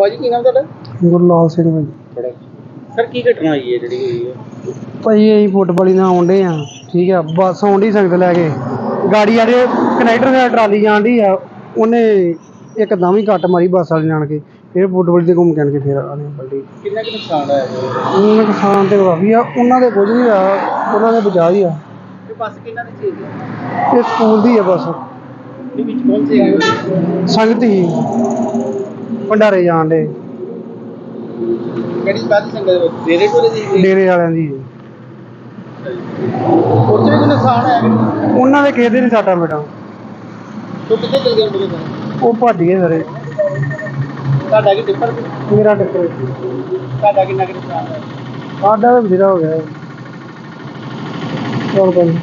ਭਾਜੀ ਕੀ ਨਾਮ ਤੁਹਾਡਾ? ਗੁਰਲਾਲ ਸਿੰਘ ਭਾਈ ਸਰ ਕੀ ਘਟਨਾ ਹੋਈ ਹੈ ਜਿਹੜੀ ਹੋਈ ਹੈ? ਭਾਈ ਅਸੀਂ ਫੁੱਟਬਾਲ ਨਾਲ ਆਉਂਦੇ ਆ ਠੀਕ ਆ ਬੱਸ ਆਉਂਦੀ ਸੰਗਤ ਲੈ ਕੇ। ਗਾੜੀ ਵਾਲੇ ਕਨੈਕਟਰ ਦਾ ਟਰਾਲੀ ਜਾਂਦੀ ਆ ਉਹਨੇ ਇੱਕਦਮ ਹੀ ਕੱਟ ਮਾਰੀ ਬੱਸ ਵਾਲੇ ਨਾਲ ਕੇ। ਫਿਰ ਫੁੱਟਬਾਲ ਤੇ ਘੁੰਮ ਕੇ ਆਣ ਕੇ ਫਿਰ ਆਨੇ ਪਲਟੀ ਕਿੰਨਾ ਕੁ ਨੁਕਸਾਨ ਹੋਇਆ ਹੈ ਉਹਨਾਂ ਨੁਕਸਾਨ ਤੇ ਕਾਫੀ ਆ ਉਹਨਾਂ ਦੇ ਕੁਝ ਨਹੀਂ ਆ ਉਹਨਾਂ ਦੇ ਬਚਾ ਹੀ ਆ। ਤੇ ਬੱਸ ਕਿੰਨਾ ਦੀ ਚੀਜ਼ ਹੈ ਇਹ ਸਕੂਲ ਦੀ ਆ ਬੱਸ। ਦੇ ਵਿੱਚ ਕੌਣ ਸੀ? ਸੰਗਤ ਹੀ। ਭੰਡਾਰੇ ਜਾਣ ਦੇ। ਕਿਹੜੀ ਕਾਹਦੀ ਸੰਗਤ ਦੇਰੇ ਕੋਲੇ ਦੀ ਡੇਰੇ ਵਾਲਿਆਂ ਦੀ। ਉੱਥੇ ਵੀ ਕੋਈ ਨੁਕਸਾਨ ਕਿ ਉਹਨਾਂ ਦੇ ਕਿਸੇ ਦੇ ਨਹੀਂ ਸਾਟਾ ਬੇਟਾ। ਤੂੰ ਕਿੱਥੇ ਚਲ ਗਿਆ ਮੇਰੇ ਉਹ ਭੱਜ ਗਏ ਸਾਰੇ। ਤੁਹਾਡਾ ਕੀ ਟਿੱਪਰ? ਸੀ? ਮੇਰਾ ਟੱਕਰ ਤੁਹਾਡਾ ਕਿੰਨਾ ਕੁ ਨੁਕਸਾਨ ਹੋਇਆ ਸਾਡਾ ਤਾਂ ਬਥੇਰਾ ਹੋ ਗਿਆ। ਚਲ ਭਾਈ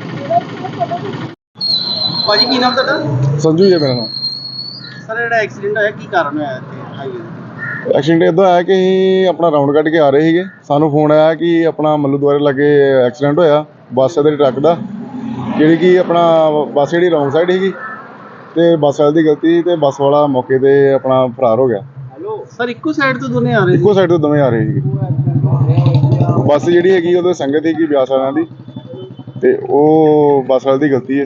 ਭਾਜੀ ਕੀ ਨਾਮ ਤੁਹਾਡਾ? ਸੰਜੂ ਜੀ ਹੈ ਮੇਰਾ ਨਾਮ। ਸਰ ਜਿਹੜਾ ਐਕਸੀਡੈਂਟ ਹੋਇਆ ਕੀ ਕਾਰਨ ਹੋਇਆ ਇੱਥੇ? ਐਕਸੀਡੈਂਟ ਇਦਾਂ ਆਇਆ ਕਿ ਅਸੀਂ ਆਪਣਾ ਰਾਉਂਡ ਕੱਢ ਕੇ ਆ ਰਹੇ ਸੀਗੇ। ਸਾਨੂੰ ਫੋਨ ਆਇਆ ਕਿ ਆਪਣਾ ਮੱਲੂ ਦੁਆਰੇ ਲੱਗੇ ਐਕਸੀਡੈਂਟ ਹੋਇਆ ਬੱਸ ਦੇ ਟਰੱਕ ਦਾ। ਜਿਹੜੀ ਕਿ ਆਪਣਾ ਬੱਸ ਜਿਹੜੀ ਰੌਂਗ ਸਾਈਡ ਸੀਗੀ ਤੇ ਬੱਸ ਵਾਲੇ ਦੀ ਗਲਤੀ ਤੇ ਬੱਸ ਵਾਲਾ ਮੌਕੇ ਤੇ ਆਪਣਾ ਫਰਾਰ ਹੋ ਗਿਆ। ਹੈਲੋ ਸਰ ਇੱਕੋ ਸਾਈਡ ਤੋਂ ਦੋਨੇ ਆ ਰਹੇ ਇੱਕੋ ਸਾਈਡ ਤੋਂ ਦੋਵੇਂ ਆ ਰਹੇ ਸੀਗੇ। ਬੱਸ ਜਿਹੜੀ ਹੈਗੀ ਉਹਦੇ ਸੰਗਤ ਸੀਗੀ ਬਿਆਸ ਵਾਲਿਆਂ ਦੀ ਤੇ ਉਹ ਬੱਸ ਵਾਲੇ ਦੀ ਗਲਤੀ ਹੈ।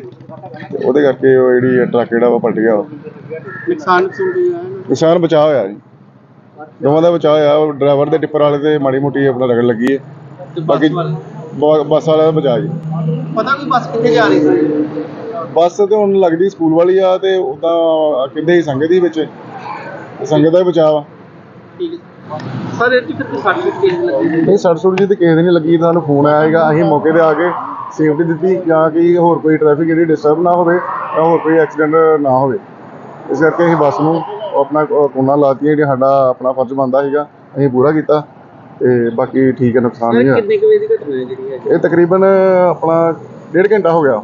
ਤੇ ਉਹਦੇ ਕਰਕੇ ਉਹ ਜਿਹੜੀ ਟਰੱਕ ਜਿਹੜਾ ਵਾ ਪਲਟ ਗਿਆ। ਨੁਕਸਾਨ ਨਿਸ਼ਾਨ ਬਚਾ ਹੋਇਆ ਜੀ। ਦੋਵਾਂ ਦਾ ਬਚਾ ਹੋਇਆ ਡਰਾਈਵਰ ਦੇ ਟਿੱਪਰ ਵਾਲੇ ਤੇ ਮਾੜੀ ਮੋਟੀ ਆਪਣਾ ਰਗੜ ਲੱਗੀ ਹੈ। ਬਾਕੀ ਬੱਸ ਵਾਲੇ? ਬ- ਬੱਸ ਵਾਲਾ ਦਾ ਬਚਾ ਜੀ। ਪਤਾ ਕੋਈ ਬੱਸ ਕਿੱਥੇ ਜਾ ਰਹੀ ਸੀ? ਬੱਸ ਤੇ ਹੁਣ ਲੱਗਦੀ ਸਕੂਲ ਵਾਲੀ ਆ ਤੇ ਉਦਾਂ ਕਿੰਦੇ ਹੀ ਸੰਗਤ ਹੀ ਵਿੱਚ। ਤੇ ਸੰਗਤ ਦਾ ਹੀ ਬਚਾ ਵਾ ਠੀਕ ਹੈ। ਸਰ ਇਹ ਟਿਕਟ ਤੇ ਸਰਟੀਫਿਕੇਟ ਕੇਸ ਲੱਗੇ ਇਹ ਸੜ ਸੁੜ ਜੀ ਤੇ ਕਿਸੇ ਦੀ ਨਹੀਂ ਲੱਗੀ ਸਾਨੂੰ ਫੋਨ ਆਇਆ ਹੈਗਾ ਅਸੀਂ ਮੌਕੇ ਤੇ ਆ ਕੇ ਸੇਫਟੀ ਦਿੱਤੀ ਜਾਂ ਕਿ ਹੋਰ ਕੋਈ ਟ੍ਰੈਫਿਕ ਜਿਹੜੀ ਡਿਸਟਰਬ ਨਾ ਹੋਵੇ ਜਾਂ ਹੋਰ ਕੋਈ ਐਕਸੀਡੈਂਟ ਨਾ ਹੋਵੇ। ਇਸ ਕਰਕੇ ਅਸੀਂ ਬੱਸ ਨੂੰ ਆਪਣਾ ਕੋਨਾ ਲਾਤੀ ਜਿਹੜੀ ਸਾਡਾ ਆਪਣਾ ਫਰਜ਼ ਬਣਦਾ ਸੀਗਾ। ਅਸੀਂ ਪੂਰਾ ਕੀਤਾ ਤੇ ਬਾਕੀ ਠੀਕ ਹੈ ਨੁਕਸਾਨ ਨਹੀਂ ਹੋਇਆ। ਕਿੰਨੇ ਕੁ ਵਜੇ ਦੀ ਘਟਨਾ ਹੈ ਜਿਹੜੀ ਹੈ ਇਹ ਤਕਰੀਬਨ ਆਪਣਾ ਡੇਢ ਘੰਟਾ ਹੋ ਗਿਆ।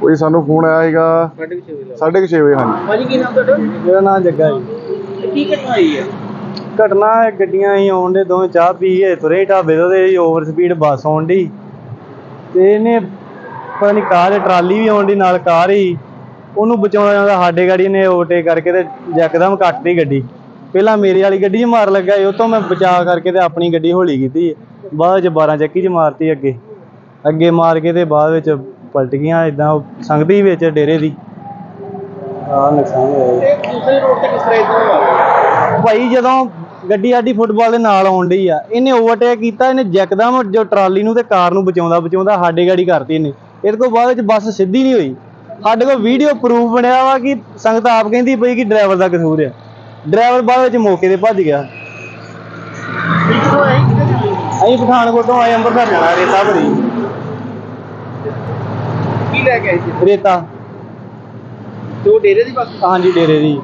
ਕੋਈ ਸਾਨੂੰ ਫੋਨ ਆਇਆ ਸੀਗਾ। ਸਾਡੇ ਵਿੱਚ ਹੋਈ ਸਾਢੇ ਕੁ ਛੇ ਵਜੇ ਹਾਂਜੀ। ਭਾਜੀ ਕੀ ਨਾਮ ਤੁਹਾਡਾ? ਮੇਰਾ ਨਾਮ ਜੱਗਾ ਜੀ। ਕੀ ਘਟਨਾ ਹੋਈ ਹੈ? ਘਟਨਾ ਹੈ ਗੱਡੀਆਂ ਹੀ ਆਉਣ ਦੇ ਦੋਵੇਂ ਚਾਹ ਪੀ ਕੇ ਤੁਰੇ ਢਾਬੇ ਤੋਂ ਤੇ ਓਵਰ ਸਪੀਡ ਬੱਸ ਆਉਣ ਦੀ ਤੇ ਇਹਨੇ ਪਤਾ ਨਹੀਂ ਕਾਰ ਟਰਾਲੀ ਵੀ ਆਉਣ ਦੀ ਨਾਲ ਕਾਰ ਹੀ। ਉਹਨੂੰ ਬਚਾਉਣਾ ਜਾਂਦਾ ਸਾਡੇ ਗਾੜੀ ਨੇ ਓਵਰਟੇਕ ਕਰਕੇ ਤੇ ਯਕਦਮ ਕੱਟਤੀ ਗੱਡੀ। ਪਹਿਲਾਂ ਮੇਰੇ ਵਾਲੀ ਗੱਡੀ 'ਚ ਮਾਰ ਲੱਗਾ ਉਹ ਤੋਂ ਮੈਂ ਬਚਾ ਕਰਕੇ ਤੇ ਆਪਣੀ ਗੱਡੀ ਹੌਲੀ ਕੀਤੀ ਬਾਅਦ 'ਚ 12 ਚੱਕੀ 'ਚ ਮਾਰਤੀ ਅੱਗੇ। ਅੱਗੇ ਮਾਰ ਕੇ ਤੇ ਬਾਅਦ ਵਿੱਚ ਪਲਟ ਗਈਆਂ ਇਦਾਂ ਸੰਗਦੀ ਵਿੱਚ ਡੇਰੇ ਦੀ। ਆ ਨੁਕਸਾਨ ਹੋਇਆ ਦੂਸਰੇ ਰੋਡ ਤੇ ਕਿਸ ਤਰ੍ਹਾਂ ਗਿਆ ਭਾਈ ਜਦੋਂ ਗੱਡੀ ਸਾਡੀ ਫੁੱਟਬਾਲ ਦੇ ਨਾਲ ਆਉਣ ਡਈ ਆ ਇਹਨੇ ਓਵਰਟੇਕ ਕੀਤਾ ਇਹਨੇ ਯਕਦਮ ਜੋ ਟਰਾਲੀ ਨੂੰ ਤੇ ਕਾਰ ਨੂੰ ਬਚਾਉਂਦਾ ਬਚਾਉਂਦਾ ਸਾਡੇ ਗਾੜੀ ਕਰਤੀ ਇਹਨੇ। ਇਹਦੇ ਕੋਲ ਬਾਅਦ ਵਿੱਚ ਬੱਸ ਸਿੱਧੀ ਨਹੀਂ ਹੋਈ। ਸਾਡੇ ਕੋਲ ਵੀਡੀਓ ਪ੍ਰੂਫ ਬਣਿਆ ਵਾ ਕਿ ਸੰਗਤ ਆਪ ਕਹਿੰਦੀ ਪਈ ਕਿ ਡਰਾਈਵਰ ਦਾ ਕਸੂਰ ਆ। ਡਰਾਈਵਰ ਬਾਅਦ ਵਿੱਚ ਮੌਕੇ ਤੇ ਭੱਜ ਗਿਆ। ਅਸੀਂ ਪਠਾਨਕੋਟ ਤੋਂ ਆਏ ਅੰਮ੍ਰਿਤਸਰ ਜਾਣਾ ਰੇਤਾ ਭਰੀ। ਕੀ ਲੈ ਕੇ ਆਏ ਸੀ? ਰੇਤਾ। ਤੇ ਉਹ ਡੇਰੇ ਦੀ ਬੱਸ? ਹਾਂਜੀ ਡੇਰੇ ਦੀ।